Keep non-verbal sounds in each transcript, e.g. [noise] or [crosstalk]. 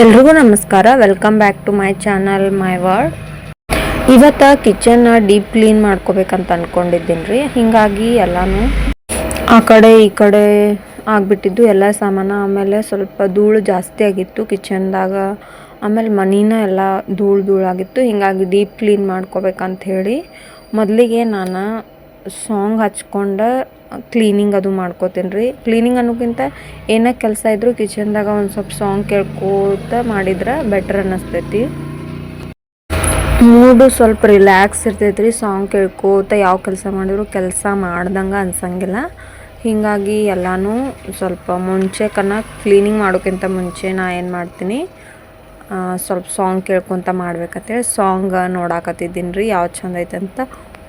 ಎಲ್ರಿಗೂ ನಮಸ್ಕಾರ. Welcome back to my channel my word ಇವತ್ತು ಕಿಚನ್ ಡೀಪ್ ಕ್ಲೀನ್ ಮಾಡ್ಕೋಬೇಕಂತ ಅನ್ಕೊಂಡಿದ್ದೀನಿ ರೀ ಹೀಗಾಗಿ ಎಲ್ಲಾನು ಆ ಕಡೆ ಈ ಕಡೆ ಆಗಿಬಿಟ್ಟಿದ್ದು. ಎಲ್ಲ ಸಾಮಾನ ಆಮೇಲೆ ಸ್ವಲ್ಪ ಧೂಳು ಜಾಸ್ತಿ ಆಗಿತ್ತು ಕಿಚನ್ದಾಗ ಆಮೇಲೆ ಮನಿನ ಎಲ್ಲ ಧೂಳು ಆಗಿತ್ತು. ಹೀಗಾಗಿ ಡೀಪ್ ಕ್ಲೀನ್ ಮಾಡ್ಕೋಬೇಕಂತ ಹೇಳಿ ಮೊದಲಿಗೆ ನಾನು ಸಾಂಗ್ ಹಚ್ಕೊಂಡು ಕ್ಲೀನಿಂಗ್ ಅದು ಮಾಡ್ಕೋತೀನಿ ರೀ. ಕ್ಲೀನಿಂಗ್ ಅನ್ನೋಕ್ಕಿಂತ ಏನೇ ಕೆಲಸ ಇದ್ದರೂ ಕಿಚನ್ದಾಗ ಒಂದು ಸ್ವಲ್ಪ ಸಾಂಗ್ ಕೇಳ್ಕೋತ ಮಾಡಿದ್ರೆ ಬೆಟ್ರ್ ಅನ್ನಿಸ್ತೈತಿ. ಮೂಡು ಸ್ವಲ್ಪ ರಿಲ್ಯಾಕ್ಸ್ ಇರ್ತೈತೆ ರೀ ಸಾಂಗ್ ಕೇಳ್ಕೋತ ಯಾವ ಕೆಲಸ ಮಾಡಿದ್ರು ಕೆಲಸ ಮಾಡ್ದಂಗೆ ಅನ್ಸಂಗಿಲ್ಲ. ಹೀಗಾಗಿ ಎಲ್ಲನೂ ಸ್ವಲ್ಪ ಮುಂಚೆ ಕನ್ನ ಕ್ಲೀನಿಂಗ್ ಮಾಡೋಕ್ಕಿಂತ ಮುಂಚೆ ನಾ ಏನು ಮಾಡ್ತೀನಿ ಸ್ವಲ್ಪ ಸಾಂಗ್ ಕೇಳ್ಕೊತ ಮಾಡ್ಬೇಕಂತೇಳಿ ಸಾಂಗ್ ನೋಡಾಕತ್ತಿದ್ದೀನಿ ರೀ, ಯಾವ ಚಂದ ಐತೆ ಅಂತ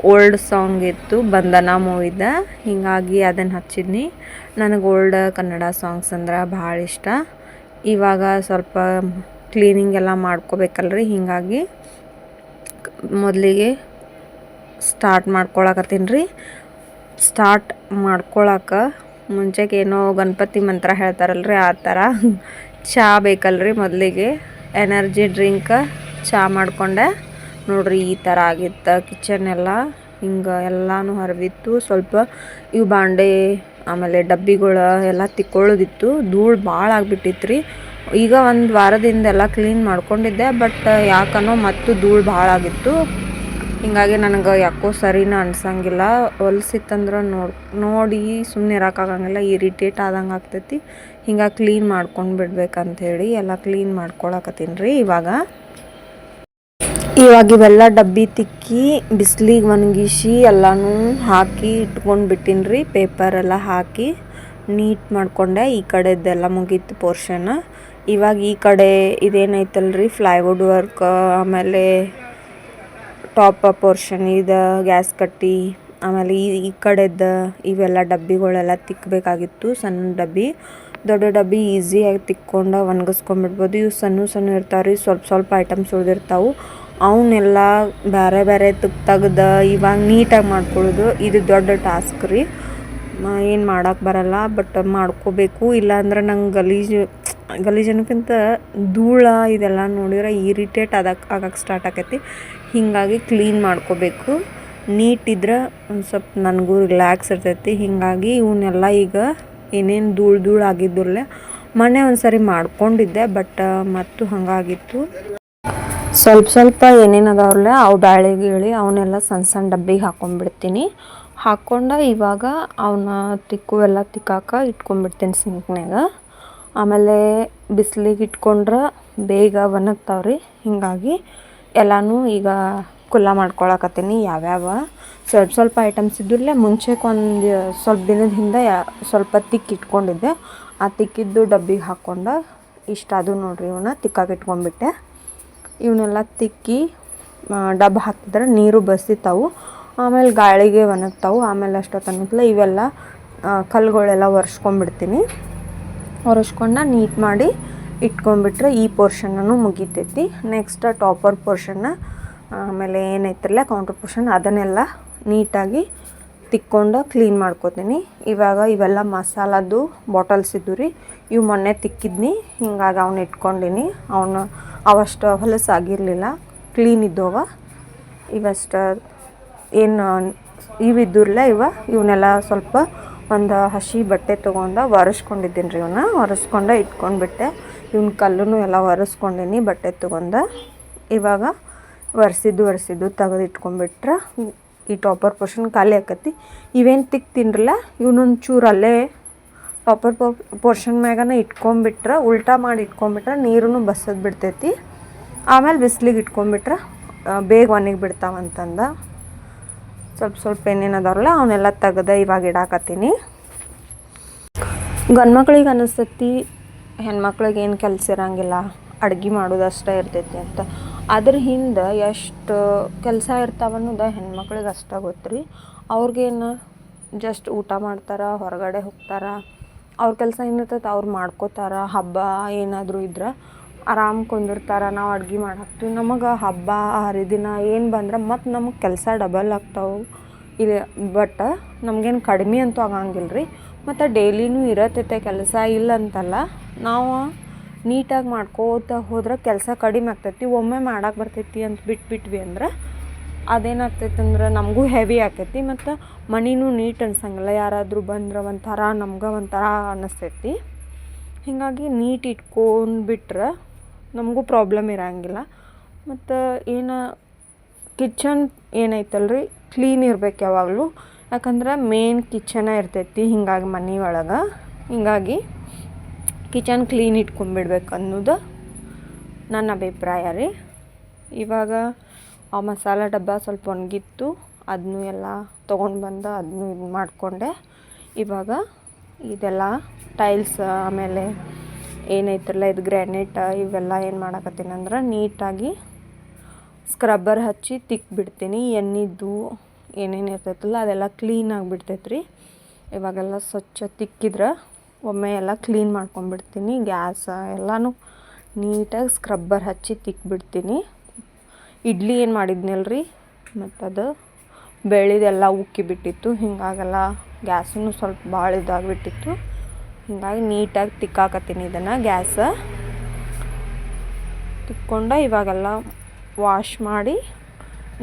ಓಲ್ಡ್ ಸಾಂಗ್ ಇತ್ತು, ಬಂಧನ ಮೂವಿದ. ಹೀಗಾಗಿ ಅದನ್ನು ಹಚ್ಚಿದ್ನಿ. ನನಗೆ ಓಲ್ಡ್ ಕನ್ನಡ ಸಾಂಗ್ಸ್ ಅಂದ್ರೆ ಭಾಳ ಇಷ್ಟ. ಇವಾಗ ಸ್ವಲ್ಪ ಕ್ಲೀನಿಂಗ್ ಎಲ್ಲ ಮಾಡ್ಕೋಬೇಕಲ್ರಿ, ಹೀಗಾಗಿ ಮೊದಲಿಗೆ ಸ್ಟಾರ್ಟ್ ಮಾಡ್ಕೊಳಕತ್ತೀನಿ ರೀ ಸ್ಟಾರ್ಟ್ ಮಾಡ್ಕೊಳಕ್ಕೆ ಮುಂಚೆಗೆ ಏನೋ ಗಣಪತಿ ಮಂತ್ರ ಹೇಳ್ತಾರಲ್ರಿ, ಆ ಥರ [laughs] ಚಹಾ ಬೇಕಲ್ರಿ ಮೊದಲಿಗೆ. ಎನರ್ಜಿ ಡ್ರಿಂಕ್ ಚಹಾ ಮಾಡ್ಕೊಂಡೆ. ನೋಡ್ರಿ ಈ ಥರ ಆಗಿತ್ತು ಕಿಚನ್ ಎಲ್ಲ. ಹಿಂಗೆ ಎಲ್ಲಾನು ಹರಿವಿತ್ತು ಸ್ವಲ್ಪ ಇವು ಬಾಂಡೆ, ಆಮೇಲೆ ಡಬ್ಬಿಗಳು ಎಲ್ಲ ತಿಕ್ಕೊಳ್ಳೋದಿತ್ತು. ಧೂಳು ಭಾಳ ಆಗ್ಬಿಟ್ಟಿತ್ತು ರೀ ಈಗ ಒಂದು ವಾರದಿಂದ ಎಲ್ಲ ಕ್ಲೀನ್ ಮಾಡ್ಕೊಂಡಿದ್ದೆ ಬಟ್ ಯಾಕನೋ ಮತ್ತು ಧೂಳು ಭಾಳ ಆಗಿತ್ತು. ಹಿಂಗಾಗಿ ನನಗೆ ಯಾಕೋ ಸರಿನ ಅನ್ಸಂಗಿಲ್ಲ. ಹೊಲ್ಸಿತ್ತಂದ್ರೆ ನೋಡಿ ನೋಡಿ ಸುಮ್ಮನೆ ಇರೋಕ್ಕಾಗಂಗಿಲ್ಲ ಇರಿಟೇಟ್ ಆದಂಗೆ ಆಗ್ತೈತಿ. ಹಿಂಗಾಗಿ ಕ್ಲೀನ್ ಮಾಡ್ಕೊಂಡು ಬಿಡ್ಬೇಕಂತ ಹೇಳಿ ಎಲ್ಲ ಕ್ಲೀನ್ ಮಾಡ್ಕೊಳಕತ್ತೀನಿ ರೀ ಇವಾಗ. ಇವಾಗ ಇವೆಲ್ಲ ಡಬ್ಬಿ ತಿಕ್ಕಿ, ಬಿಸಿಲಿಗೆ ಒಣಗಿಸಿ ಎಲ್ಲನೂ ಹಾಕಿ ಇಟ್ಕೊಂಡು ರೀ ಪೇಪರ್ ಎಲ್ಲ ಹಾಕಿ ನೀಟ್ ಮಾಡ್ಕೊಂಡೆ. ಈ ಕಡೆದೆಲ್ಲ ಮುಗೀತು ಪೋರ್ಷನ್ ಇವಾಗ ಈ ಕಡೆ ಇದೇನೈತಲ್ರಿ ಫ್ಲೈವುಡ್ ವರ್ಕ್ ಆಮೇಲೆ ಟಾಪ್ ಪೋರ್ಷನ್ ಇದು ಗ್ಯಾಸ್ ಕಟ್ಟಿ, ಆಮೇಲೆ ಈ ಈ ಕಡೆದ ಇವೆಲ್ಲ ಡಬ್ಬಿಗಳೆಲ್ಲ ತಿಕ್ಕಬೇಕಾಗಿತ್ತು ಸಣ್ಣ ಡಬ್ಬಿ. ದೊಡ್ಡ ಡಬ್ಬಿ ಈಸಿಯಾಗಿ ತಿಕ್ಕೊಂಡು ಒಣಗಿಸ್ಕೊಂಡ್ಬಿಡ್ಬೋದು. ಇವು ಸಣ್ಣ ಸಣ್ಣ ರೀ ಸ್ವಲ್ಪ ಸ್ವಲ್ಪ ಐಟಮ್ಸ್ ಉಳಿದಿರ್ತಾವೆ. ಅವನ್ನೆಲ್ಲ ಬೇರೆ ಬೇರೆ ತುಕ್ ತೆಗ್ದು ಇವಾಗ ನೀಟಾಗಿ ಮಾಡ್ಕೊಳ್ಳೋದು. ಇದು ದೊಡ್ಡ ಟಾಸ್ಕ್ ರೀ. ಏನು ಮಾಡೋಕ್ಕೆ ಬರಲ್ಲ, ಬಟ್ ಮಾಡ್ಕೋಬೇಕು. ಇಲ್ಲಾಂದ್ರೆ ನಂಗೆ ಗಲೀಜು, ಗಲೀಜನಕ್ಕಿಂತ ಧೂಳ ಇದೆಲ್ಲ ನೋಡಿದ್ರೆ ಇರಿಟೇಟ್ ಅದಕ್ಕೆ ಆಗಕ್ಕೆ ಸ್ಟಾರ್ಟ್ ಆಕೈತಿ. ಹೀಗಾಗಿ ಕ್ಲೀನ್ ಮಾಡ್ಕೋಬೇಕು. ನೀಟ್ ಇದ್ರೆ ಒಂದು ಸ್ವಲ್ಪ ನನಗೂ ರಿಲ್ಯಾಕ್ಸ್ ಇರ್ತೈತಿ. ಹೀಗಾಗಿ ಇವನ್ನೆಲ್ಲ ಈಗ ಏನೇನು ಧೂಳು ಧೂಳು ಆಗಿದ್ದಲ್ಲೇ ಮೊನ್ನೆ ಒಂದು ಸರಿ ಮಾಡ್ಕೊಂಡಿದ್ದೆ, ಬಟ್, ಮತ್ತು ಹಾಗಾಗಿತ್ತು. ಸ್ವಲ್ಪ ಸ್ವಲ್ಪ ಏನೇನು ಅದಾವ್ರಲ್ಲ, ಅವು ಬ್ಯಾಳೆ ಗೀಳಿ ಅವನ್ನೆಲ್ಲ ಸಣ್ಣ ಸಣ್ಣ ಡಬ್ಬಿಗೆ ಹಾಕೊಂಡ್ಬಿಡ್ತೀನಿ ಹಾಕ್ಕೊಂಡು ಇವಾಗ ಅವನ್ನ ತಿಕ್ಕು ಎಲ್ಲ ತಿಕ್ಕಾಕ ಇಟ್ಕೊಂಡ್ಬಿಡ್ತೀನಿ ಸಿಂಕ್ನ್ಯಾಗ. ಆಮೇಲೆ ಬಿಸಿಲಿಗೆ ಇಟ್ಕೊಂಡ್ರೆ ಬೇಗ ಒಣಗ್ತಾವ್ರಿ, ಹೀಗಾಗಿ ಎಲ್ಲನೂ ಈಗ ಕುಲ್ಲ ಮಾಡ್ಕೊಳಕತ್ತೀನಿ ಯಾವ್ಯಾವ. ಸ್ವಲ್ಪ ಸ್ವಲ್ಪ ಐಟಮ್ಸ್ ಇದ್ದಿರಲೇ ಮುಂಚೆಗೆ ಒಂದು ಸ್ವಲ್ಪ ದಿನದ ಹಿಂದೆ ಸ್ವಲ್ಪ ತಿಕ್ಕಿ ಇಟ್ಕೊಂಡಿದ್ದೆ. ಆ ತಿಕ್ಕಿದ್ದು ಡಬ್ಬಿಗೆ ಹಾಕ್ಕೊಂಡು ಇಷ್ಟ ಅದು ನೋಡ್ರಿ ಇವನ್ನ ತಿಕ್ಕಾಗಿ ಇಟ್ಕೊಂಡ್ಬಿಟ್ಟೆ. ಇವನ್ನೆಲ್ಲ ತಿಕ್ಕಿ ಡಬ್ಬ ಹಾಕಿದ್ರೆ ನೀರು ಬಸಿತಾವು ಆಮೇಲೆ ಗಾಳಿಗೆ ಒಣಗ್ತಾವು. ಆಮೇಲೆ ಅಷ್ಟೊತ್ತನಕಲ್ಲ ಇವೆಲ್ಲ ಕಲ್ಲುಗಳೆಲ್ಲ ಒರೆಸ್ಕೊಂಡ್ಬಿಡ್ತೀನಿ. ಒರೆಸ್ಕೊಂಡು ನೀಟ್ ಮಾಡಿ ಇಟ್ಕೊಂಡ್ಬಿಟ್ರೆ ಈ ಪೋರ್ಷನ್ನೂ ಮುಗಿತೈತಿ. ನೆಕ್ಸ್ಟ್ ಟಾಪರ್ ಪೋರ್ಷನ್ನ ಆಮೇಲೆ ಏನೈತಿರಲ್ಲ ಕೌಂಟರ್ ಪೋರ್ಷನ್ ಅದನ್ನೆಲ್ಲ ನೀಟಾಗಿ ತಿಕ್ಕೊಂಡು ಕ್ಲೀನ್ ಮಾಡ್ಕೋತೀನಿ. ಇವಾಗ ಇವೆಲ್ಲ ಮಸಾಲದ್ದು ಬಾಟಲ್ಸ್ ಇದ್ದು ರೀ, ಇವು ಮೊನ್ನೆ ತಿಕ್ಕಿದ್ನಿ. ಹಿಂಗಾಗಿ ಅವನ್ನ ಇಟ್ಕೊಂಡಿನಿ. ಅವನು ಅವಷ್ಟು ಹೊಲಸಾಗಿರಲಿಲ್ಲ. ಕ್ಲೀನ್ ಇದ್ದವ. ಇವಷ್ಟು ಏನು ಇವಿದ್ದಿರಲ್ಲ ಇವ. ಇವನ್ನೆಲ್ಲ ಸ್ವಲ್ಪ ಒಂದು ಹಸಿ ಬಟ್ಟೆ ತೊಗೊಂಡು ಒರೆಸ್ಕೊಂಡಿದ್ದೀನಿ ರೀ ಇವನ್ನ ಒರೆಸ್ಕೊಂಡು ಇಟ್ಕೊಂಡ್ಬಿಟ್ಟೆ. ಇವ್ನ ಕಲ್ಲು ಎಲ್ಲ ಒರೆಸ್ಕೊಂಡೀನಿ, ಬಟ್ಟೆ ತೊಗೊಂಡು. ಇವಾಗ ಒರೆಸಿದ್ದು ಒರೆಸಿದ್ದು ತೆಗೆದು ಇಟ್ಕೊಂಡ್ಬಿಟ್ರೆ ಈ ಟಾಪರ್ ಪೋರ್ಷನ್ ಖಾಲಿ ಆಕತಿ. ಇವೇನು ತಿಕ್ತೀನ್ರಲ್ಲ ಇವನೊಂದು ಚೂರು ಅಲ್ಲೇ ಟಾಪರ್ ಪೋರ್ಷನ್ ಮ್ಯಾಗನ ಇಟ್ಕೊಂಬಿಟ್ರೆ, ಉಲ್ಟಾ ಮಾಡಿ ಇಟ್ಕೊಂಬಿಟ್ರೆ ನೀರು ಬಸದ್ ಬಿಡ್ತೈತಿ. ಆಮೇಲೆ ಬಿಸ್ಲಿಗೆ ಇಟ್ಕೊಂಬಿಟ್ರೆ ಬೇಗ ಒಣಗಿ ಬಿಡ್ತಾವಂತಂದ ಸ್ವಲ್ಪ ಸ್ವಲ್ಪ ಏನೇನು ಅದಾವಲ್ಲ ಅವನ್ನೆಲ್ಲ ತೆಗೆದ ಇವಾಗ ಇಡಾಕತ್ತೀನಿ ಗಂಡ್ಮಕ್ಳಿಗೆ ಅನಿಸ್ತತಿ, ಹೆಣ್ಮಕ್ಳಿಗೆ ಏನು ಕೆಲಸ ಇರೋಂಗಿಲ್ಲ, ಅಡ್ಗೆ ಮಾಡೋದು ಅಷ್ಟೇ ಇರ್ತೈತಿ ಅಂತ. ಅದ್ರ ಹಿಂದೆ ಎಷ್ಟು ಕೆಲಸ ಇರ್ತಾವೆ ಅನ್ನೋದು ಹೆಣ್ಮಕ್ಳಿಗೆ ಅಷ್ಟೇ ಗೊತ್ತು ರೀ ಅವ್ರಿಗೇನು ಜಸ್ಟ್ ಊಟ ಮಾಡ್ತಾರೆ, ಹೊರಗಡೆ ಹೋಗ್ತಾರೆ. ಅವ್ರ ಕೆಲಸ ಏನಿರ್ತೈತೆ ಅವ್ರು ಮಾಡ್ಕೋತಾರ. ಹಬ್ಬ ಏನಾದರೂ ಇದ್ರೆ ಆರಾಮ್ ಕುಂದಿರ್ತಾರೆ. ನಾವು ಅಡ್ಗೆ ಮಾಡಾಕ್ತೀವಿ. ನಮಗೆ ಹಬ್ಬ, ಹರಿದಿನ ಏನು ಬಂದ್ರೆ ಮತ್ತು ನಮಗೆ ಕೆಲಸ ಡಬಲ್ ಆಗ್ತಾವೆ. ಇದೆ ಬಟ್ ನಮಗೇನು ಕಡಿಮೆ ಅಂತೂ ಆಗಂಗಿಲ್ಲ ರೀ ಮತ್ತು ಡೈಲಿನೂ ಇರತ್ತೈತೆ ಕೆಲಸ ಇಲ್ಲ ಅಂತಲ್ಲ. ನಾವು ನೀಟಾಗಿ ಮಾಡ್ಕೋತ ಹೋದ್ರೆ ಕೆಲಸ ಕಡಿಮೆ ಆಗ್ತೈತಿ, ಒಮ್ಮೆ ಮಾಡಕ್ಕೆ ಬರ್ತೈತಿ ಅಂತ ಬಿಟ್ಬಿಟ್ವಿ ಅಂದ್ರೆ ಅದೇನಾಗ್ತೈತೆ ಅಂದ್ರೆ ನಮಗೂ ಹೆವಿ ಆಕೈತಿ ಮತ್ತು ಮನೆನೂ ನೀಟ್ ಅನ್ಸಂಗಿಲ್ಲ, ಯಾರಾದರೂ ಬಂದ್ರೆ ಒಂಥರ ನಮ್ಗೆ ಒಂಥರ ಅನ್ನಿಸ್ತೈತಿ ಹೀಗಾಗಿ ನೀಟ್ ಇಟ್ಕೊಂಡು ಬಿಟ್ರೆ ನಮಗೂ ಪ್ರಾಬ್ಲಮ್ ಇರಂಗಿಲ್ಲ. ಮತ್ತು ಏನು ಕಿಚನ್ ಏನೈತಲ್ರಿ ಕ್ಲೀನ್ ಇರ್ಬೇಕು ಯಾವಾಗಲೂ. ಯಾಕಂದ್ರೆ ಮೇನ್ ಕಿಚನ ಇರ್ತೈತಿ ಹಿಂಗಾಗಿ ಮನೆ ಒಳಗೆ. ಹಿಂಗಾಗಿ ಕಿಚನ್ ಕ್ಲೀನ್ ಇಟ್ಕೊಂಡ್ಬಿಡ್ಬೇಕು ಅನ್ನೋದು ನನ್ನ ಅಭಿಪ್ರಾಯ ರೀ. ಇವಾಗ ಆ ಮಸಾಲ ಡಬ್ಬ ಸ್ವಲ್ಪ ಒಣಗಿತ್ತು ಅದನ್ನೂ ಎಲ್ಲ ತೊಗೊಂಡು ಬಂದು ಅದನ್ನೂ ಇದು ಮಾಡಿಕೊಂಡೆ. ಇವಾಗ ಇದೆಲ್ಲ ಟೈಲ್ಸ್ ಆಮೇಲೆ ಏನೈತಲ್ಲ ಇದು ಗ್ರ್ಯಾನೈಟ್ ಇವೆಲ್ಲ ಏನು ಮಾಡಕತ್ತೀನಿ ಅಂದ್ರೆ ನೀಟಾಗಿ ಸ್ಕ್ರಬ್ಬರ್ ಹಚ್ಚಿ ತಿಕ್ಬಿಡ್ತೀನಿ ಎಣ್ಣಿದ್ದು ಏನೇನು ಇರ್ತೈತಲ್ಲ ಅದೆಲ್ಲ ಕ್ಲೀನಾಗಿ ಬಿಡ್ತೈತೆ ರೀ ಇವಾಗೆಲ್ಲ ಸ್ವಚ್ಛ ತಿಕ್ಕಿದ್ರೆ ಒಮ್ಮೆ ಎಲ್ಲ ಕ್ಲೀನ್ ಮಾಡ್ಕೊಂಬಿಡ್ತೀನಿ ಗ್ಯಾಸ ಎಲ್ಲನೂ ನೀಟಾಗಿ ಸ್ಕ್ರಬ್ಬರ್ ಹಚ್ಚಿ ತಿಕ್ಬಿಡ್ತೀನಿ. ಇಡ್ಲಿ ಏನು ಮಾಡಿದ್ನಲ್ರಿ? ಮತ್ತು ಅದು ಬೆಳೆದೆಲ್ಲ ಉಕ್ಕಿ ಬಿಟ್ಟಿತ್ತು ಹಿಂಗಾಗೆಲ್ಲ ಗ್ಯಾಸನ್ನು ಸ್ವಲ್ಪ ಭಾಳ ಇದಾಗಿಬಿಟ್ಟಿತ್ತು. ಹಿಂಗಾಗಿ ನೀಟಾಗಿ ತಿಕ್ಕಾಕತ್ತೀನಿ ಇದನ್ನು ಗ್ಯಾಸ ತಿಕ್ಕೊಂಡು ಇವಾಗೆಲ್ಲ ವಾಶ್ ಮಾಡಿ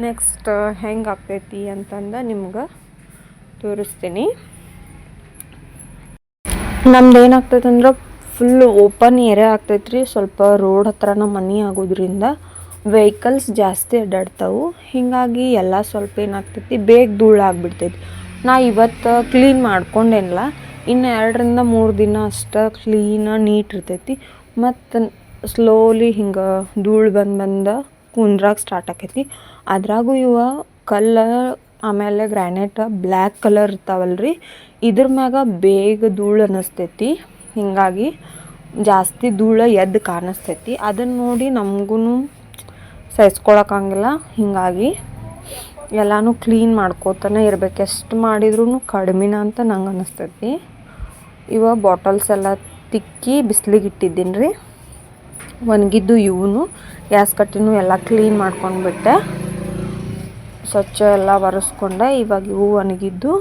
ನೆಕ್ಸ್ಟ್ ಹೆಂಗೆ ಆಗ್ತೈತಿ ಅಂತಂದು ನಿಮ್ಗೆ ತೋರಿಸ್ತೀನಿ. ನಮ್ದು ಏನಾಗ್ತೈತೆ ಅಂದ್ರೆ ಫುಲ್ ಓಪನ್ ಏರಿಯಾ ಆಗ್ತೈತೆ ರೀ ಸ್ವಲ್ಪ ರೋಡ್ ಹತ್ರನ ಮನೆ ಆಗೋದ್ರಿಂದ ವೆಹಿಕಲ್ಸ್ ಜಾಸ್ತಿ ಅಡ್ಡಾಡ್ತಾವೆ. ಹೀಗಾಗಿ ಎಲ್ಲ ಸ್ವಲ್ಪ ಏನಾಗ್ತೈತಿ, ಬೇಗ ಧೂಳು ಆಗ್ಬಿಡ್ತೈತಿ. ನಾ ಇವತ್ತು ಕ್ಲೀನ್ ಮಾಡ್ಕೊಂಡೇನಲ್ಲ, ಇನ್ನು ಎರಡರಿಂದ ಮೂರು ದಿನ ಅಷ್ಟು ಕ್ಲೀನ ನೀಟ್ ಇರ್ತೈತಿ. ಮತ್ತು ಸ್ಲೋಲಿ ಹಿಂಗೆ ಧೂಳು ಬಂದು ಬಂದು ಕುಂದ್ರಾಗ ಸ್ಟಾರ್ಟ್ ಆಕೈತಿ. ಅದ್ರಾಗೂ ಇವ ಕಲ್ಲು ಆಮೇಲೆ ಗ್ರ್ಯಾನೈಟ್ ಬ್ಲ್ಯಾಕ್ ಕಲರ್ ಇರ್ತಾವಲ್ಲ ರೀ ಇದ್ರ ಮ್ಯಾಗ ಬೇಗ ಧೂಳು ಅನ್ನಿಸ್ತೈತಿ ಹೀಗಾಗಿ ಜಾಸ್ತಿ ಧೂಳು ಎದ್ದು ಕಾಣಿಸ್ತೈತಿ ಅದನ್ನು ನೋಡಿ ನಮಗೂ ಸಹಿಸ್ಕೊಳಕ್ಕಾಗಿಲ್ಲ ಹೀಗಾಗಿ ಎಲ್ಲನೂ ಕ್ಲೀನ್ ಮಾಡ್ಕೋತಾನೆ ಇರ್ಬೇಕು. ಎಷ್ಟು ಮಾಡಿದ್ರೂ ಕಡಿಮೆನ ಅಂತ ನಂಗೆ ಅನ್ನಿಸ್ತೈತಿ ಇವ ಬಾಟಲ್ಸ್ ಎಲ್ಲ ತಿಕ್ಕಿ ಬಿಸಿಲಿಗೆ ಇಟ್ಟಿದ್ದೀನಿ ರೀ ಒಣಗಿದ್ದು ಇವನು, ಗ್ಯಾಸ್ ಕಟ್ಟಿನೂ ಎಲ್ಲ ಕ್ಲೀನ್ ಮಾಡ್ಕೊಂಡ್ಬಿಟ್ಟೆ. ಸ್ವಚ್ಛ ಎಲ್ಲ ಒರೆಸ್ಕೊಂಡೆ, ಇವಾಗ ಇವು ಒಣಗಿದ್ದು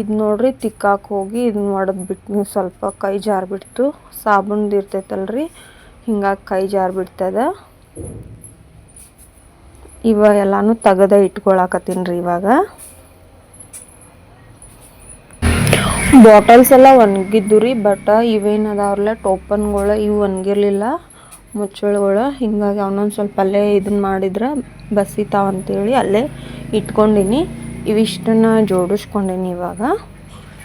ಇದು ನೋಡ್ರಿ, ತಿಕ್ಕಾಕೆ ಹೋಗಿ ಇದನ್ನ ಒಡೆದು ಬಿಟ್ಟು ಸ್ವಲ್ಪ ಕೈ ಜಾರಿಬಿಡ್ತು. ಸಾಬೂನ್ದು ಇರ್ತೈತಲ್ರಿ, ಹಿಂಗಾಗಿ ಕೈ ಜಾರಿಬಿಡ್ತದೆ. ಇವ ಎಲ್ಲಾನು ತೆಗೆದ ಇಟ್ಕೊಳಕತ್ತೀನಿ ಇವಾಗ. ಬಾಟಲ್ಸ್ ಎಲ್ಲ ಒಣಗಿದ್ದು ರೀ ಬಟ್ ಇವೇನು ಅದಾವ್ರಲ್ಲ, ಟೋಪನ್ಗಳು ಇವು ಒಣಗಿರ್ಲಿಲ್ಲ. ಮುಚ್ಚಳಗಳು. ಹಿಂಗಾಗಿ ಅವನೊಂದು ಸ್ವಲ್ಪ ಅಲ್ಲೇ ಇದನ್ನ ಮಾಡಿದ್ರೆ ಬಸಿತಾವ ಅಂತೇಳಿ ಅಲ್ಲೇ ಇಟ್ಕೊಂಡಿನಿ. ಇವಿಷ್ಟನ್ನ ಜೋಡಿಸ್ಕೊಂಡೀನಿ ಇವಾಗ.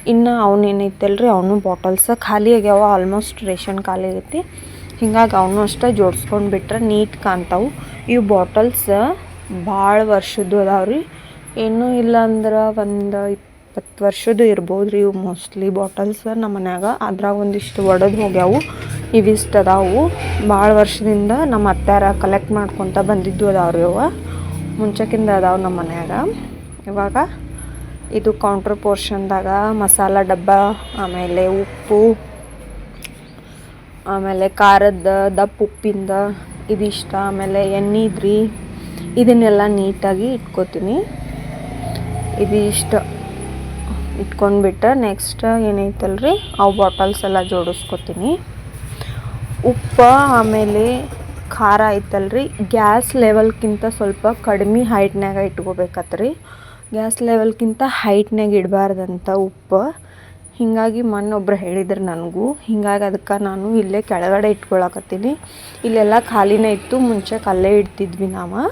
ಇನ್ನು ಅವನೇನೈತಲ್ರಿ, ಅವನು ಬಾಟಲ್ಸ್ ಖಾಲಿ ಆಗ್ಯಾವ, ಆಲ್ಮೋಸ್ಟ್ ರೇಷನ್ ಖಾಲಿ ಆಗೈತಿ. ಹಿಂಗಾಗಿ ಅವನು ಅಷ್ಟೇ ಜೋಡಿಸ್ಕೊಂಡು ಬಿಟ್ರೆ ನೀಟ್ ಕಾಣ್ತಾವು. ಇವು ಬಾಟಲ್ಸ್ ಭಾಳ ವರ್ಷದ್ದು ಅದಾವ್ರಿ ಏನೂ ಇಲ್ಲ ಅಂದ್ರೆ ಒಂದು ಇಪ್ಪತ್ತು ವರ್ಷದ್ದು ಇರ್ಬೋದು ರೀ ಇವು. ಮೋಸ್ಟ್ಲಿ ಬಾಟಲ್ಸ್ ನಮ್ಮ ಮನ್ಯಾಗ ಅದ್ರಾಗ ಒಂದಿಷ್ಟು ಒಡೆದು ಹೋಗ್ಯಾವು. ಇವಿಷ್ಟು ಅದಾವು ಭಾಳ ವರ್ಷದಿಂದ ನಮ್ಮ ಅತ್ತಾರ ಕಲೆಕ್ಟ್ ಮಾಡ್ಕೊತ ಬಂದಿದ್ದು ಅದಾವ್ರಿ ಅವ ಮುಂಚೆಕಿಂದ ಅದಾವ ನಮ್ಮ ಮನ್ಯಾಗ. ಇವಾಗ ಇದು ಕೌಂಟ್ರ್ ಪೋರ್ಷನ್ದಾಗ ಮಸಾಲ ಡಬ್ಬ, ಆಮೇಲೆ ಉಪ್ಪು, ಆಮೇಲೆ ಖಾರದ ದಪ್ಪ ಉಪ್ಪಿಂದ ಇದಿಷ್ಟ, ಆಮೇಲೆ ಎಣ್ಣೆ ಇದ್ರಿ. ಇದನ್ನೆಲ್ಲ ನೀಟಾಗಿ ಇಟ್ಕೋತೀನಿ. ಇದಿಷ್ಟ ಇಟ್ಕೊಂಡ್ಬಿಟ್ಟು ನೆಕ್ಸ್ಟ್ ಏನೈತಲ್ರಿ? ಅವು ಬಾಟಲ್ಸ್ ಎಲ್ಲ ಜೋಡಿಸ್ಕೊತೀನಿ. ಉಪ್ಪು, ಆಮೇಲೆ ಖಾರ ಐತಲ್ರಿ. ಗ್ಯಾಸ್ ಲೆವೆಲ್ಕ್ಕಿಂತ ಸ್ವಲ್ಪ ಕಡಿಮೆ ಹೈಟ್ನಾಗ ಇಟ್ಕೋಬೇಕತ್ರಿ. ಗ್ಯಾಸ್ ಲೆವೆಲ್ಕ್ಕಿಂತ ಹೈಟ್ನಾಗ ಇಡಬಾರ್ದಂತ ಉಪ್ಪು. ಹೀಗಾಗಿ ಮೊನ್ನೊಬ್ರು ಹೇಳಿದ್ರು ನನಗೂ. ಹೀಗಾಗಿ ಅದಕ್ಕೆ ನಾನು ಇಲ್ಲೇ ಕೆಳಗಡೆ ಇಟ್ಕೊಳಕತ್ತೀನಿ. ಇಲ್ಲೆಲ್ಲ ಖಾಲಿನೇ ಇತ್ತು. ಮುಂಚೆ ಕಲ್ಲೇ ಇಡ್ತಿದ್ವಿ ನಾವು.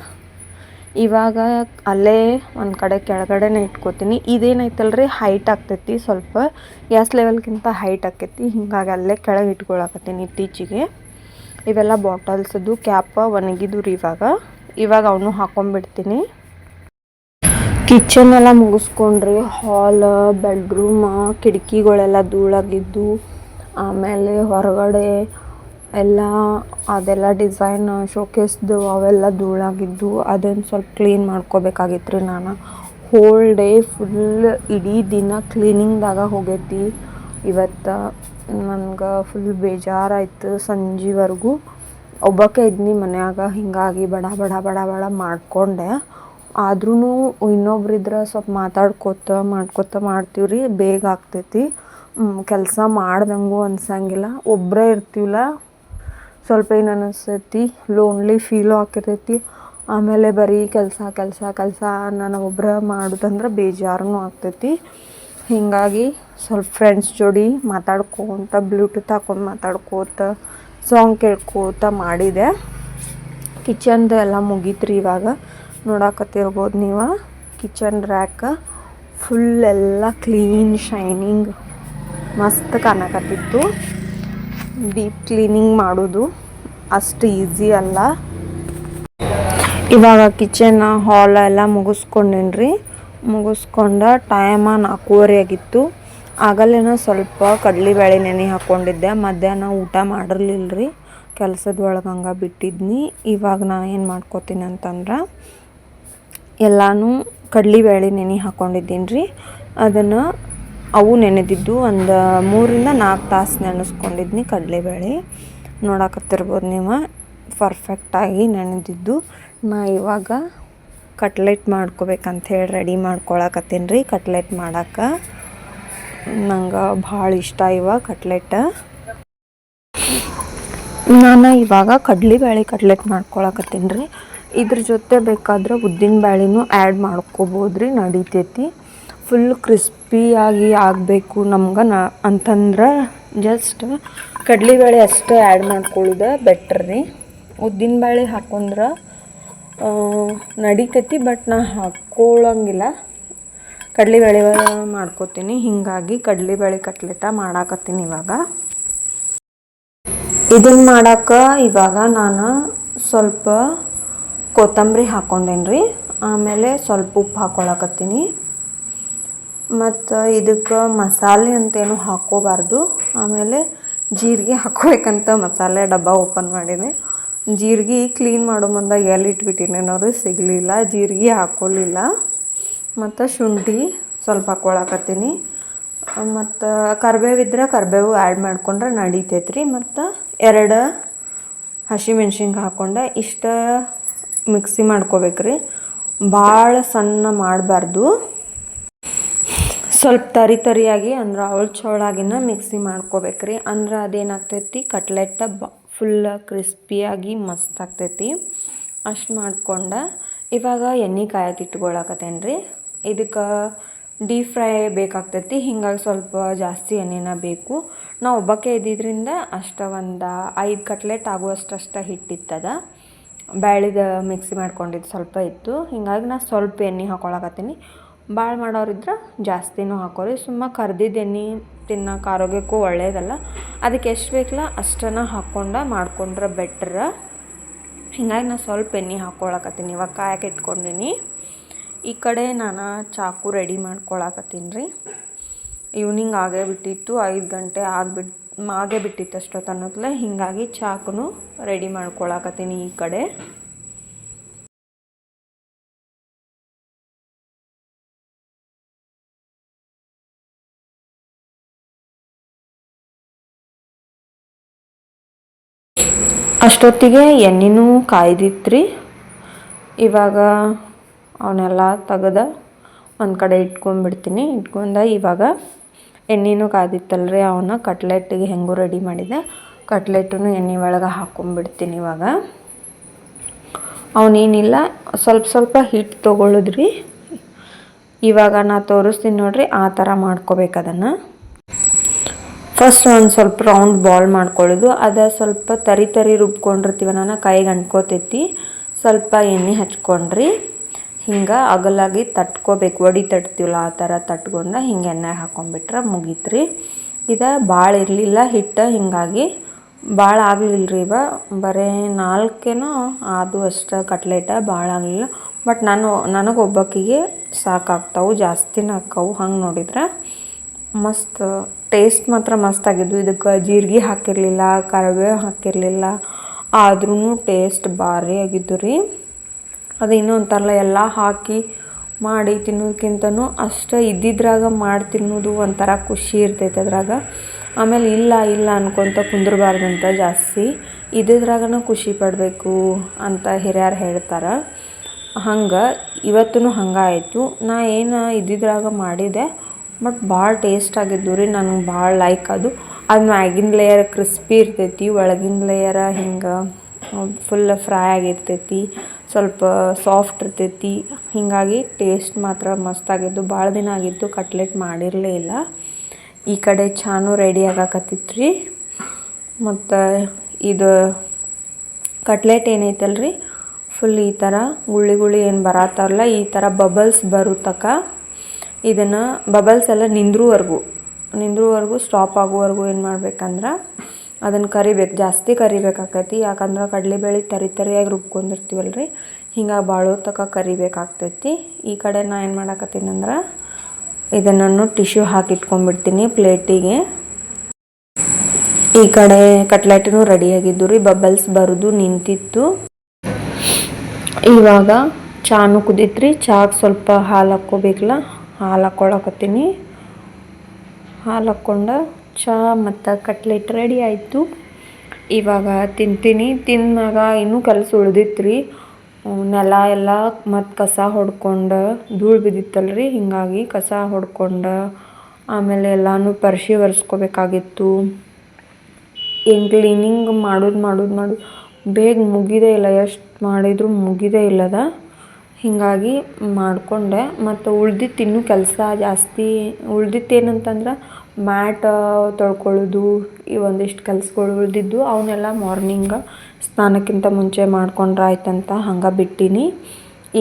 ಇವಾಗ ಅಲ್ಲೇ ಒಂದು ಕಡೆ ಕೆಳಗಡೆನೇ ಇಟ್ಕೋತೀನಿ. ಇದೇನೈತಲ್ರಿ ಹೈಟ್ ಆಗ್ತೈತಿ ಸ್ವಲ್ಪ. ಗ್ಯಾಸ್ ಲೆವೆಲ್ಗಿಂತ ಹೈಟ್ ಆಕೈತಿ ಹಿಂಗಾಗಿ ಅಲ್ಲೇ ಕೆಳಗೆ ಇಟ್ಕೊಳಕತ್ತೀನಿ ಇತ್ತೀಚೆಗೆ. ಇವೆಲ್ಲ ಬಾಟಲ್ಸದು ಕ್ಯಾಪ ಒಣಗಿದು ರೀ ಇವಾಗ. ಇವಾಗ ಅವನು ಹಾಕೊಂಡ್ಬಿಡ್ತೀನಿ ಕಿಚನ್ ಎಲ್ಲ ಮುಗಿಸ್ಕೊಂಡ್ರಿ ಹಾಲ್ ಬೆಡ್ರೂಮ ಕಿಟಕಿಗಳೆಲ್ಲ ಧೂಳಾಗಿದ್ದು, ಆಮೇಲೆ ಹೊರಗಡೆ ಎಲ್ಲ, ಅದೆಲ್ಲ ಡಿಸೈನ್ ಶೋಕೇಸ್ದು ಅವೆಲ್ಲ ಧೂಳಾಗಿದ್ದು ಅದನ್ನು ಸ್ವಲ್ಪ ಕ್ಲೀನ್ ಮಾಡ್ಕೋಬೇಕಾಗಿತ್ತು ರೀ ನಾನು. ಹೋಲ್ ಡೇ ಫುಲ್ ಇಡೀ ದಿನ ಕ್ಲೀನಿಂಗ್ದಾಗ ಹೋಗೈತಿ. ಇವತ್ತು ನನ್ಗೆ ಫುಲ್ ಬೇಜಾರಾಯ್ತು ಸಂಜೆವರೆಗೂ. ಒಬ್ಬಕ್ಕೆ ಇದ್ನಿ ಮನ್ಯಾಗ, ಹೀಗಾಗಿ ಬಡ ಬಡ ಬಡ ಬಡ ಮಾಡಿಕೊಂಡೆ. ಆದ್ರೂ ಇನ್ನೊಬ್ರು ಇದ್ರೆ ಸ್ವಲ್ಪ ಮಾತಾಡ್ಕೋತ, ಮಾಡ್ಕೊತ ಮಾಡ್ತೀವಿ ರೀ ಬೇಗ ಆಗ್ತೈತಿ. ಕೆಲಸ ಮಾಡ್ದಂಗೂ ಅನ್ಸಂಗಿಲ್ಲ. ಒಬ್ಬರೇ ಇರ್ತೀವಲ್ಲ ಸ್ವಲ್ಪ ಏನು ಅನ್ನಿಸ್ತೈತಿ ಲೋನ್ಲಿ ಫೀಲು ಆಗಿರ್ತೈತಿ ಆಮೇಲೆ ಬರೀ ಕೆಲಸ ಕೆಲಸ ಕೆಲಸ ನಾನು ಒಬ್ಬರ ಮಾಡೋದಂದ್ರೆ ಬೇಜಾರೂ ಆಗ್ತೈತಿ. ಹೀಗಾಗಿ ಸ್ವಲ್ಪ ಫ್ರೆಂಡ್ಸ್ ಜೋಡಿ ಮಾತಾಡ್ಕೊತ ಬ್ಲೂಟೂತ್ ಹಾಕೊಂಡು ಮಾತಾಡ್ಕೋತ ಸಾಂಗ್ ಕೇಳ್ಕೋತ ಮಾಡಿದೆ. ಕಿಚನ್ದು ಎಲ್ಲ ಮುಗೀತ್ರಿ ಇವಾಗ. ನೋಡಾಕತ್ತಿರ್ಬೋದು ನೀವು. ಕಿಚನ್ ರ್ಯಾಕ್ ಫುಲ್ ಎಲ್ಲ ಕ್ಲೀನ್ ಶೈನಿಂಗ್ ಮಸ್ತ್ ಕಾಣಕತ್ತಿತ್ತು. ಡೀಪ್ ಕ್ಲೀನಿಂಗ್ ಮಾಡೋದು ಅಷ್ಟು ಈಸಿ ಅಲ್ಲ. ಇವಾಗ ಕಿಚನ್, ಹಾಲ್ ಎಲ್ಲ ಮುಗಿಸ್ಕೊಂಡೇನ್ರಿ. ಮುಗಿಸ್ಕೊಂಡ ಟೈಮ ನಾಲ್ಕೂವರೆ ಆಗಿತ್ತು. ಆಗಲೇನ ಸ್ವಲ್ಪ ಕಡಲೆಬೇಳೆ ನೆನೆ ಹಾಕ್ಕೊಂಡಿದ್ದೆ ಮಧ್ಯಾಹ್ನ ಊಟ ಮಾಡಿರಲಿಲ್ಲ ರೀ ಕೆಲಸದ ಒಳಗೆ ಹಂಗೆ ಬಿಟ್ಟಿದ್ನಿ. ಇವಾಗ ನಾ ಏನು ಮಾಡ್ಕೋತೀನಿ ಅಂತಂದ್ರೆ ಎಲ್ಲನೂ ಕಡಲೆಬೇಳೆ ನೆನೆ ಹಾಕ್ಕೊಂಡಿದ್ದೀನಿ ರೀ ಅದನ್ನು ಅವು ನೆನೆದಿದ್ದು ಒಂದು ಮೂರಿಂದ ನಾಲ್ಕು ತಾಸು ನೆನೆಸ್ಕೊಂಡಿದ್ನಿ ಕಡಲೆಬೇಳೆ. ನೋಡಕತ್ತಿರ್ಬೋದು ನೀವು ಪರ್ಫೆಕ್ಟಾಗಿ ನೆನೆದಿದ್ದು. ನಾ ಇವಾಗ ಕಟ್ಲೆಟ್ ಮಾಡ್ಕೋಬೇಕಂತ ಹೇಳಿ ರೆಡಿ ಮಾಡ್ಕೊಳಕತ್ತೀನಿ ರೀ ಕಟ್ಲೆಟ್ ಮಾಡಕ್ಕೆ ನಂಗೆ ಭಾಳ ಇಷ್ಟ ಇವಾಗ ಕಟ್ಲೆಟ್ ನಾನು ಇವಾಗ ಕಡ್ಲೆಬೇಳೆ ಕಟ್ಲೆಟ್ ಮಾಡ್ಕೊಳಕತ್ತೀನಿ ರೀ. ಇದ್ರ ಜೊತೆ ಬೇಕಾದ್ರೆ ಉದ್ದಿನ ಬ್ಯಾಳಿನೂ ಆ್ಯಡ್ ಮಾಡ್ಕೋಬೋದು ರೀ ನಡಿತೈತಿ. ಫುಲ್ ಕ್ರಿಸ್ಪಿಯಾಗಿ ಆಗಬೇಕು ನಮ್ಗೆ ನಾ ಅಂತಂದ್ರೆ ಜಸ್ಟ್ ಕಡ್ಲೆಬೇಳೆ ಅಷ್ಟೇ ಆ್ಯಡ್ ಮಾಡ್ಕೊಳ್ಳೋದು ಬೆಟ್ರ್ ರೀ. ಉದ್ದಿನ ಬೇಳೆ ಹಾಕೊಂಡ್ರೆ ನಡಿತೈತಿ ಬಟ್ ನಾ ಹಾಕ್ಕೊಳ್ಳಂಗಿಲ್ಲ ಕಡ್ಲೆಬೇಳೆ ಮಾಡ್ಕೋತೀನಿ, ಹೀಗಾಗಿ ಕಡ್ಲೆಬೇಳೆ ಕಟ್ಲೆಟ ಮಾಡಾಕತ್ತೀನಿ ಇವಾಗ. ಇದನ್ನು ಮಾಡಕ್ಕೆ ಇವಾಗ ನಾನು ಸ್ವಲ್ಪ ಕೊತ್ತಂಬರಿ ಹಾಕೊಂಡೇನ್ರಿ, ಆಮೇಲೆ ಸ್ವಲ್ಪ ಉಪ್ಪು ಹಾಕ್ಕೊಳಕತ್ತೀನಿ ಮತ್ತು ಇದಕ್ಕೆ ಮಸಾಲೆ ಅಂತೇನು ಹಾಕ್ಕೋಬಾರ್ದು ಆಮೇಲೆ ಜೀರಿಗೆ ಹಾಕೋಬೇಕಂತ ಮಸಾಲೆ ಡಬ್ಬ ಓಪನ್ ಮಾಡಿದೆ ಜೀರಿಗೆ ಕ್ಲೀನ್ ಮಾಡೋ ಮುಂದೆ ಎಲ್ಲಿ ಇಟ್ಬಿಟ್ಟಿನೇನೋರು ಸಿಗಲಿಲ್ಲ, ಜೀರಿಗೆ ಹಾಕೋಲಿಲ್ಲ. ಮತ್ತು ಶುಂಠಿ ಸ್ವಲ್ಪ ಹಾಕೊಳಕತ್ತೀನಿ. ಮತ್ತು ಕರ್ಬೇವು ಇದ್ರೆ ಕರಿಬೇವು ಆ್ಯಡ್ ಮಾಡ್ಕೊಂಡ್ರೆ ನಡೀತೈತ್ರಿ. ಮತ್ತು ಎರಡು ಹಸಿಮೆಣ್ಸಿನ್ಕಾಯಿ ಹಾಕ್ಕೊಂಡೆ ಇಷ್ಟು ಮಿಕ್ಸಿ ಮಾಡ್ಕೋಬೇಕ್ರಿ. ಭಾಳ ಸಣ್ಣ ಮಾಡಬಾರ್ದು. ಸ್ವಲ್ಪ ತರಿ ತರಿಯಾಗಿ ಅಂದ್ರೆ ಅವಳು ಚೋಳಾಗಿನ ಮಿಕ್ಸಿ ಮಾಡ್ಕೋಬೇಕು ರೀ ಅಂದ್ರೆ ಅದೇನಾಗ್ತೈತಿ? ಕಟ್ಲೆಟ್ ಬ ಫುಲ್ ಕ್ರಿಸ್ಪಿಯಾಗಿ ಮಸ್ತ್ ಆಗ್ತೈತಿ. ಅಷ್ಟು ಮಾಡ್ಕೊಂಡ ಇವಾಗ ಎಣ್ಣೆ ಕಾಯಕ್ಕೆ ಇಟ್ಕೊಳಕತ್ತೇನೆ ರೀ ಇದಕ್ಕೆ ಡೀಪ್ ಫ್ರೈ ಬೇಕಾಗ್ತೈತಿ. ಹಿಂಗಾಗಿ ಸ್ವಲ್ಪ ಜಾಸ್ತಿ ಎಣ್ಣೆನ ಬೇಕು. ನಾವು ಒಬ್ಬಕ್ಕೆ ಇದ್ದಿದ್ದರಿಂದ ಅಷ್ಟ ಒಂದು ಐದು ಕಟ್ಲೆಟ್ ಆಗುವಷ್ಟು ಅಷ್ಟು ಹಿಟ್ಟಿತ್ತದ ಬ್ಯಾಳಿದ ಮಿಕ್ಸಿ ಮಾಡ್ಕೊಂಡಿದ್ದು ಸ್ವಲ್ಪ ಇತ್ತು. ಹಿಂಗಾಗಿ ನಾ ಸ್ವಲ್ಪ ಎಣ್ಣೆ ಹಾಕ್ಕೊಳಕತ್ತೀನಿ ಭಾಳ ಮಾಡೋರಿದ್ರೆ ಜಾಸ್ತಿನೂ ಹಾಕೋರಿ. ಸುಮ್ಮ ಕರ್ದಿದ್ದು ಎಣ್ಣೆ ತಿನ್ನೋಕೆ ಆರೋಗ್ಯಕ್ಕೂ ಒಳ್ಳೆಯದಲ್ಲ ಅದಕ್ಕೆ ಎಷ್ಟು ಬೇಕಲ್ಲ ಅಷ್ಟನ್ನು ಹಾಕ್ಕೊಂಡು ಮಾಡ್ಕೊಂಡ್ರೆ ಬೆಟ್ರ. ಹಿಂಗಾಗಿ ನಾನು ಸ್ವಲ್ಪ ಎಣ್ಣೆ ಹಾಕ್ಕೊಳಕತ್ತೀನಿ ಇವಾಗ ಕಾಯಕ್ಕೆ ಇಟ್ಕೊಂಡೀನಿ. ಈ ಕಡೆ ನಾನು ಚಾಕು ರೆಡಿ ಮಾಡ್ಕೊಳಕತ್ತೀನಿ ರೀ ಈವ್ನಿಂಗ್ ಆಗೇ ಬಿಟ್ಟಿತ್ತು, ಐದು ಗಂಟೆ ಆಗಿಬಿಟ್ಟು ಆಗೇ ಬಿಟ್ಟಿತ್ತು ಅಷ್ಟೊತ್ತು ಅನ್ನೋತ್ಲೆ ಹೀಗಾಗಿ ಚಾಕುನು ರೆಡಿ ಮಾಡ್ಕೊಳಕತ್ತೀನಿ ಈ ಕಡೆ. ಅಷ್ಟೊತ್ತಿಗೆ ಎಣ್ಣೆನೂ ಕಾಯ್ದಿತ್ರಿ. ಇವಾಗ ಅವನ್ನೆಲ್ಲ ತೆಗೆದ ಒಂದು ಕಡೆ ಇಟ್ಕೊಂಡ್ಬಿಡ್ತೀನಿ. ಇಟ್ಕೊಂಡ ಇವಾಗ ಎಣ್ಣೆನೂ ಕಾದಿತ್ತಲ್ರಿ ಅವನ್ನ ಕಟ್ಲೆಟ್ಟಿಗೆ ಹೆಂಗೂ ರೆಡಿ ಮಾಡಿದೆ. ಕಟ್ಲೆಟನ್ನು ಎಣ್ಣೆ ಒಳಗೆ ಹಾಕ್ಕೊಂಡ್ಬಿಡ್ತೀನಿ ಇವಾಗ. ಅವನೇನಿಲ್ಲ, ಸ್ವಲ್ಪ ಸ್ವಲ್ಪ ಹಿಟ್ಟು ತೊಗೊಳ್ಳೋದ್ರಿ ಇವಾಗ ನಾ ತೋರಿಸ್ತೀನಿ ನೋಡಿರಿ, ಆ ಥರ ಮಾಡ್ಕೋಬೇಕು ಅದನ್ನು. ಫಸ್ಟ್ ಒಂದು ಸ್ವಲ್ಪ ರೌಂಡ್ ಬಾಲ್ ಮಾಡ್ಕೊಳ್ಳೋದು. ಅದು ಸ್ವಲ್ಪ ತರಿ ತರಿ ರುಬ್ಕೊಂಡಿರ್ತೀವ. ನಾನು ಕೈಗೆ ಅಂಟ್ಕೋತೈತಿ. ಸ್ವಲ್ಪ ಎಣ್ಣೆ ಹಚ್ಕೊಂಡ್ರಿ. ಹಿಂಗೆ ಅಗಲಾಗಿ ತಟ್ಕೋಬೇಕು. ಒಡಿ ತಟ್ತೀವಲ್ಲ ಆ ಥರ ತಟ್ಕೊಂಡು ಹಿಂಗೆ ಎಣ್ಣೆ ಹಾಕೊಂಡ್ಬಿಟ್ರೆ ಮುಗೀತ್ರಿ. ಇದು ಭಾಳ ಇರಲಿಲ್ಲ. ಹಿಟ್ಟು ಹಿಂಗಾಗಿ ಭಾಳ ಆಗಲಿಲ್ಲ ರೀ ಇವ. ಬರೀ ನಾಲ್ಕೇನೋ ಅದು ಅಷ್ಟು ಕಟ್ಲೆಟ ಭಾಳ ಆಗಲಿಲ್ಲ. ಬಟ್ ನಾನು ನನಗೆ ಒಬ್ಬಕ್ಕಿಗೆ ಸಾಕಾಗ್ತಾವೆ. ಜಾಸ್ತಿನೇ ಆಕ್ಕವು ಹಂಗೆ ನೋಡಿದ್ರೆ ಮಸ್ತ್ ಟೇಸ್ಟ್ ಮಾತ್ರ ಮಸ್ತ್ ಆಗಿದ್ವು. ಇದಕ್ಕೆ ಜೀರಿಗೆ ಹಾಕಿರಲಿಲ್ಲ ಕರಿಬೇವು ಹಾಕಿರಲಿಲ್ಲ ಆದ್ರೂ ಟೇಸ್ಟ್ ಭಾರಿ ಆಗಿದ್ದು ರೀ. ಅದು ಇನ್ನೂ ಒಂಥರಲ್ಲ ಎಲ್ಲ ಹಾಕಿ ಮಾಡಿ ತಿನ್ನೋದಕ್ಕಿಂತನೂ ಅಷ್ಟು ಇದ್ದಿದ್ರಾಗ ಮಾಡಿ ತಿನ್ನೋದು ಒಂಥರ ಖುಷಿ ಇರ್ತೈತೆ ಅದ್ರಾಗ. ಆಮೇಲೆ ಇಲ್ಲ ಇಲ್ಲ ಅನ್ಕೊತ ಕುಂದ್ರಬಾರ್ದಂತ ಜಾಸ್ತಿ. ಇದ್ದಿದ್ರಾಗನ ಖುಷಿ ಪಡಬೇಕು ಅಂತ ಹಿರಿಯರು ಹೇಳ್ತಾರೆ. ಹಂಗೆ ಇವತ್ತೂ ಹಂಗೆ ಆಯಿತು. ನಾ ಏನು ಇದ್ದಿದ್ರಾಗ ಮಾಡಿದೆ. ಬಟ್ ಭಾಳ ಟೇಸ್ಟ್ ಆಗಿದ್ದು ರೀ, ನನಗೆ ಭಾಳ ಲೈಕ್ ಅದು. ಅದು ಮ್ಯಾಗಿನ ಲೇಯರ್ ಕ್ರಿಸ್ಪಿ ಇರ್ತೈತಿ, ಒಳಗಿನ ಲೇಯರ ಹಿಂಗೆ ಫುಲ್ ಫ್ರೈ ಆಗಿರ್ತೈತಿ, ಸ್ವಲ್ಪ ಸಾಫ್ಟ್ ಇರ್ತೈತಿ. ಹೀಗಾಗಿ ಟೇಸ್ಟ್ ಮಾತ್ರ ಮಸ್ತಾಗಿದ್ದು ಭಾಳ ದಿನ ಆಗಿತ್ತು ಕಟ್ಲೆಟ್ ಮಾಡಿರಲೇ ಇಲ್ಲ. ಈ ಕಡೆ ಚಾನು ರೆಡಿ ಆಗಾಕತ್ತಿತ್ತು ರೀ. ಮತ್ತು ಇದು ಕಟ್ಲೆಟ್ ಏನೈತಲ್ರಿ? ಫುಲ್ ಈ ಥರ ಗುಳ್ಳಿ ಗುಳ್ಳಿ ಏನು ಬರತ್ತಾರಲ್ಲ ಈ ಥರ ಬಬಲ್ಸ್ ಬರೋ ಇದನ್ನು ಬಬಲ್ಸ್ ಎಲ್ಲ ನಿಂದ್ರೂವರೆಗೂ ನಿಂದ್ರೂವರೆಗೂ ಸ್ಟಾಪ್ ಆಗುವವರೆಗೂ ಏನು ಮಾಡ್ಬೇಕಂದ್ರೆ ಅದನ್ನು ಕರಿಬೇಕು, ಜಾಸ್ತಿ ಕರಿಬೇಕಾಕೈತಿ. ಯಾಕಂದ್ರೆ ಕಡಲೆಬೇಳೆ ತರಿ ತರಿಯಾಗಿ ರುಬ್ಕೊಂಡಿರ್ತೀವಲ್ಲ ರೀ ಹಿಂಗೆ ಬಾಳೋ ತಕ ಕರಿಬೇಕಾಗ್ತೈತಿ. ಈ ಕಡೆ ನಾ ಏನು ಮಾಡಾಕತ್ತೀನಿ ಅಂದ್ರೆ ಇದನ್ನು ಟಿಶ್ಯೂ ಹಾಕಿ ಇಟ್ಕೊಂಡ್ಬಿಡ್ತೀನಿ ಪ್ಲೇಟಿಗೆ. ಈ ಕಡೆ ಕಟ್ಲೆಟೂ ರೆಡಿಯಾಗಿದ್ದು ರೀ ಬಬಲ್ಸ್ ಬರೋದು ನಿಂತಿತ್ತು. ಇವಾಗ ಚಾನು ಕುದೀತ್ರಿ ಚಾಗೆ ಸ್ವಲ್ಪ ಹಾಲು ಹಾಕ್ಕೋಬೇಕಲ್ಲ ಹಾಲು ಹಾಕ್ಕೊಳಕತ್ತೀನಿ ಹಾಲು ಹಾಕ್ಕೊಂಡು ಚಹಾ ಮತ್ತು ಕಟ್ಲೆಟ್ ರೆಡಿ ಆಯಿತು. ಇವಾಗ ತಿಂತೀನಿ. ತಿಂದಾಗ ಇನ್ನೂ ಕೆಲಸ ಉಳ್ದಿತ್ತು ನೆಲ ಎಲ್ಲ ಮತ್ತು ಕಸ ಹೊಡ್ಕೊಂಡು ಧೂಳು ಬಿದ್ದಿತ್ತಲ್ಲ ರೀ ಹೀಗಾಗಿ ಕಸ ಹೊಡ್ಕೊಂಡು ಆಮೇಲೆ ಎಲ್ಲನೂ ಪರ್ಶಿ ಒರೆಸ್ಕೋಬೇಕಾಗಿತ್ತು. ಏನು ಕ್ಲೀನಿಂಗ್ ಮಾಡೋದು ಮಾಡೋದು ಮಾಡೋದು. ಬೇಗ ಮುಗಿದೇ ಇಲ್ಲ, ಎಷ್ಟು ಮಾಡಿದರೂ ಮುಗಿದೇ ಇಲ್ಲದ. ಹೀಗಾಗಿ ಮಾಡಿಕೊಂಡೆ. ಮತ್ತು ಉಳ್ದಿದ್ದು ಇನ್ನೂ ಕೆಲಸ ಜಾಸ್ತಿ, ಉಳ್ದಿದ್ದು ಏನಂತಂದ್ರೆ ಮ್ಯಾಟ ತೊಳ್ಕೊಳ್ಳೋದು, ಈ ಒಂದಿಷ್ಟು ಕೆಲ್ಸಗಳು ಉಳಿದಿದ್ದು ಅವನ್ನೆಲ್ಲ ಮಾರ್ನಿಂಗ ಸ್ನಾನಕ್ಕಿಂತ ಮುಂಚೆ ಮಾಡ್ಕೊಂಡ್ರೆ ಆಯ್ತಂತ ಹಂಗೆ ಬಿಟ್ಟೀನಿ.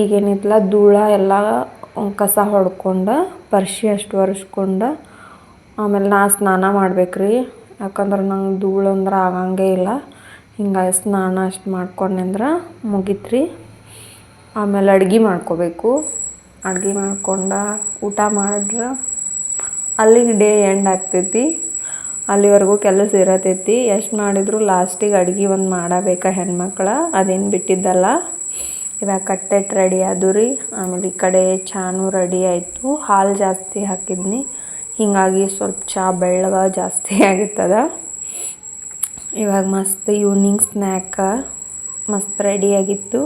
ಈಗೇನಿತ್ತಲ್ಲ ಧೂಳ ಎಲ್ಲ ಕಸ ಹೊಡ್ಕೊಂಡು, ಪರ್ಶಿ ಅಷ್ಟು ಒರೆಸ್ಕೊಂಡು, ಆಮೇಲೆ ನಾ ಸ್ನಾನ ಮಾಡ್ಬೇಕು ರೀ ಯಾಕಂದ್ರೆ ನಂಗೆ ಧೂಳು ಅಂದ್ರೆ ಆಗಂಗೇ ಇಲ್ಲ. ಹಿಂಗಾಗಿ ಸ್ನಾನ ಅಷ್ಟು ಮಾಡ್ಕೊಂಡೆ ಅಂದ್ರೆ ಮುಗೀತು ರೀ ಆಮೇಲೆ ಅಡ್ಗೆ ಮಾಡ್ಕೋಬೇಕು. ಅಡ್ಗೆ ಮಾಡ್ಕೊಂಡ ಊಟ ಮಾಡ್ರೆ ಅಲ್ಲಿಗೆ ಡೇ ಎಂಡ್ ಆಗ್ತೈತಿ. ಅಲ್ಲಿವರೆಗೂ ಕೆಲಸ ಇರತೈತಿ. ಎಷ್ಟು ಮಾಡಿದರೂ ಲಾಸ್ಟಿಗೆ ಅಡ್ಗೆ ಒಂದು ಮಾಡಬೇಕಾ ಹೆಣ್ಮಕ್ಳು. ಅದೇನು ಬಿಟ್ಟಿದ್ದಲ್ಲ. ಇವಾಗ ಕಟ್ಟೆಟ್ ರೆಡಿ ಆದವು ರೀ. ಆಮೇಲೆ ಈ ಕಡೆ ಚಾನು ರೆಡಿ ಆಯಿತು. ಹಾಲು ಜಾಸ್ತಿ ಹಾಕಿದ್ನಿ. ಹೀಗಾಗಿ ಸ್ವಲ್ಪ ಚಹಾ ಬೆಳ್ಳಗ ಜಾಸ್ತಿ [laughs] ಆಗಿತ್ತದ. ಇವಾಗ ಮಸ್ತ್ ಈವ್ನಿಂಗ್ ಸ್ನ್ಯಾಕ ಮಸ್ತ್ ರೆಡಿಯಾಗಿತ್ತು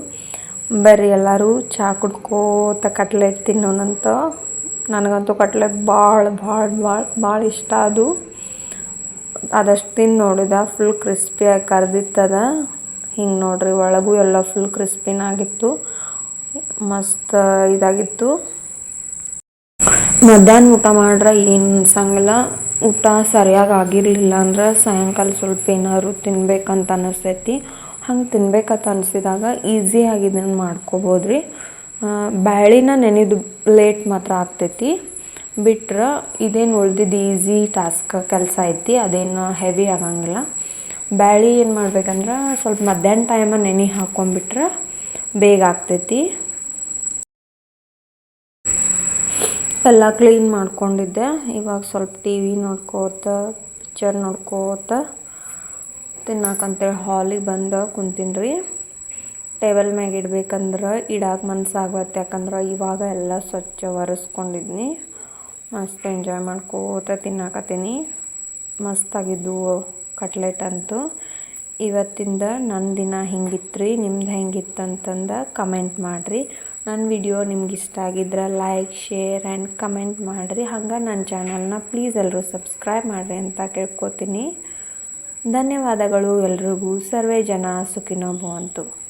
ಬರ್ರಿ ಎಲ್ಲರೂ ಚಹಾ ಕುಡ್ಕೋತ ಕಟ್ಲೆಟ್ ತಿನ್ನೋಣಂತ ನನಗಂತೂ ಕಟ್ಲೆಟ್ ಭಾಳ ಭಾಳ ಭಾಳ ಭಾಳ ಇಷ್ಟ ಅದು. ಅದಷ್ಟು ತಿಂದು ನೋಡಿದ ಫುಲ್ ಕ್ರಿಸ್ಪಿಯಾಗಿ ಕರ್ದಿತ್ತದ. ಹಿಂಗೆ ನೋಡ್ರಿ, ಒಳಗೂ ಎಲ್ಲ ಫುಲ್ ಕ್ರಿಸ್ಪಿನಾಗಿತ್ತು ಮಸ್ತ್ ಇದಾಗಿತ್ತು. ಮಧ್ಯಾಹ್ನ ಊಟ ಮಾಡ್ರೆ ಏನು ಅನ್ಸಂಗಿಲ್ಲ ಊಟ ಸರಿಯಾಗಿ ಆಗಿರಲಿಲ್ಲ ಅಂದ್ರೆ ಸಾಯಂಕಾಲ ಸ್ವಲ್ಪ ಏನಾದ್ರು ತಿನ್ಬೇಕಂತ ಅನಿಸ್ತೈತಿ. ಹಂಗೆ ತಿನ್ಬೇಕಂತ ಅನಿಸಿದಾಗ ಈಸಿಯಾಗಿ ಇದನ್ನು ಮಾಡ್ಕೋಬೋದು ರೀ ಬ್ಯಾಳಿನ ನೆನೆದು ಲೇಟ್ ಮಾತ್ರ ಆಗ್ತೈತಿ. ಬಿಟ್ರೆ ಇದೇನು ಉಳ್ದಿದ್ದು ಈಸಿ ಟಾಸ್ಕ್ ಕೆಲಸ ಐತಿ, ಅದೇನು ಹೆವಿ ಆಗಂಗಿಲ್ಲ. ಬ್ಯಾಳಿ ಏನು ಮಾಡ್ಬೇಕಂದ್ರೆ ಸ್ವಲ್ಪ ಮಧ್ಯಾಹ್ನ ಟೈಮ ನೆನೆ ಹಾಕ್ಕೊಂಬಿಟ್ರೆ ಬೇಗ ಆಗ್ತೈತಿ. ಎಲ್ಲ ಕ್ಲೀನ್ ಮಾಡ್ಕೊಂಡಿದ್ದೆ. ಇವಾಗ ಸ್ವಲ್ಪ ಟಿ ವಿ ನೋಡ್ಕೋತ ಪಿಕ್ಚರ್ ನೋಡ್ಕೋತ. ತಿನ್ನಕಂತೇಳಿ ಹಾಲಿಗೆ ಬಂದು ಕುಂತೀನಿ ರೀ ಟೇಬಲ್ ಮ್ಯಾಗೆ ಇಡ್ಬೇಕಂದ್ರೆ ಇಡಾಕೆ ಮನಸ್ಸಾಗತ್ತೆ ಯಾಕಂದ್ರೆ ಇವಾಗ ಎಲ್ಲ ಸ್ವಚ್ಛ ಒರೆಸ್ಕೊಂಡಿದ್ನಿ. ಮಸ್ತ್ ಎಂಜಾಯ್ ಮಾಡ್ಕೋತ ತಿನ್ನಾಕತ್ತೀನಿ. ಮಸ್ತಾಗಿದ್ದು ಕಟ್ಲೆಟ್ ಅಂತೂ. ಇವತ್ತಿಂದ ನನ್ನ ದಿನ ಹೆಂಗಿತ್ತು ರೀ ನಿಮ್ದು ಹೆಂಗಿತ್ತು ಅಂತಂದು ಕಮೆಂಟ್ ಮಾಡಿರಿ. ನನ್ನ ವಿಡಿಯೋ ನಿಮ್ಗೆ ಇಷ್ಟ ಆಗಿದ್ರೆ ಲೈಕ್ ಶೇರ್ ಆ್ಯಂಡ್ ಕಮೆಂಟ್ ಮಾಡಿರಿ. ಹಂಗೆ ನನ್ನ ಚಾನಲ್ನ ಪ್ಲೀಸ್ ಎಲ್ಲರೂ ಸಬ್ಸ್ಕ್ರೈಬ್ ಮಾಡಿರಿ ಅಂತ ಕೇಳ್ಕೊತೀನಿ. ಧನ್ಯವಾದಗಳು ಎಲ್ರಿಗೂ. ಸರ್ವೇ ಜನ ಸುಖಿನೋ ಭವಂತು.